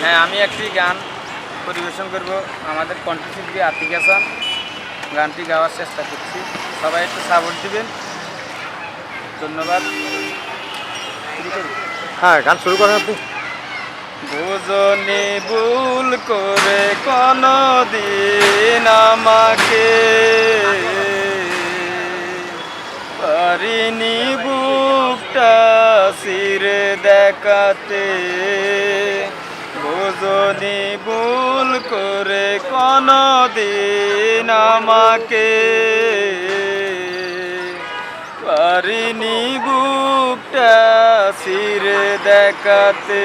হ্যাঁ আমি একটি গান পরিবেশন করব। আমাদের কণ্ঠশিল্পী আতিক হাসান। গানটি গাওয়ার চেষ্টা করছি। সবাই একটু সাপোর্ট দিবেন। ধন্যবাদ। হ্যাঁ গান শুরু করেন আপনি। বুঝনি ভুল করে কোন দিন আমাকে পারিনি বুকটা সিরে দেখাতে। বুঝনি ভুল করে কোন দিন আমাকে পারিনি বুকটা সিরে দেখাতে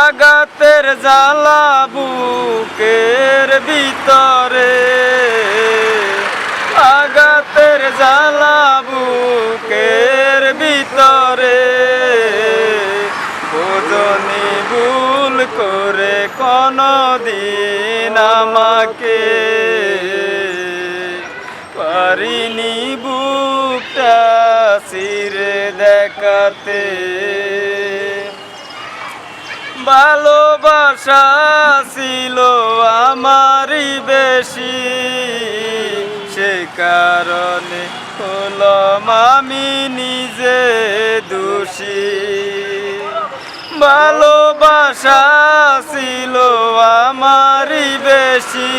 আগাতের জ্বালা বুকের ভিতরে আগাতের জ্বালা করে কোন দিন আমাকে পারিনি বুকটা সিরে দেখাতে। ভালোবাসা ছিল আমারই বেশি, সে কারণে হলাম আমি নিজে দোষী। ভালোবাসা ছিল আমারই বেশি।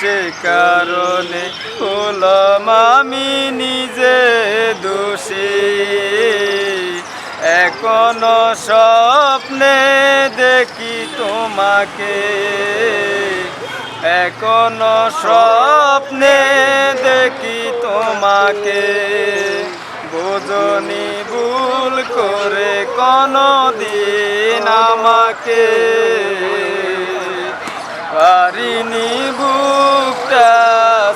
সে কারণে হলাম আমি নিজে দোষী। এখনও স্বপ্নে দেখি তোমাকে। এখনও স্বপ্নে দেখি তোমাকে। বোঝনি ভুল করে দিন আমাকে। পারিনি বুকটা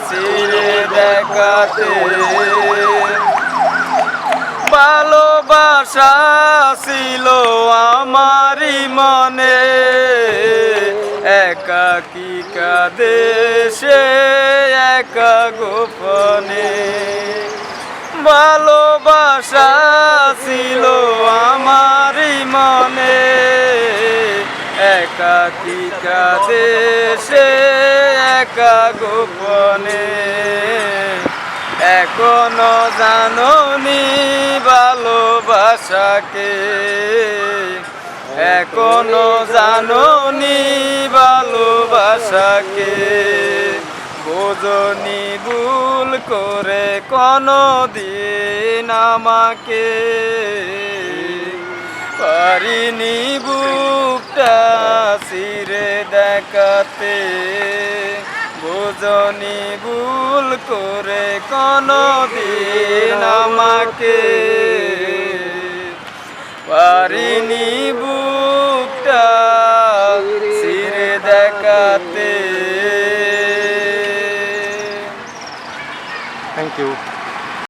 সিরে দেখাতে। ভালোবাসা ছিল আমারই মনে। একাকি কাদেশে একা গোপনে। ভালোবাসা ছিল আমারই মনে। একাকি কাদেশে একা গোপনে। এখনও জাননি ভালোবাসাকে। এখনও জাননি ভালোবাসাকে। বোঝনি ভুল করে কোনো দিন আমাকে পারিনি বুকটা সিরে দেখাতে। বোঝনি ভুল করে কোনো দিন আমাকে পারিনি বুকটা সিরে দেখাতে। Thank you.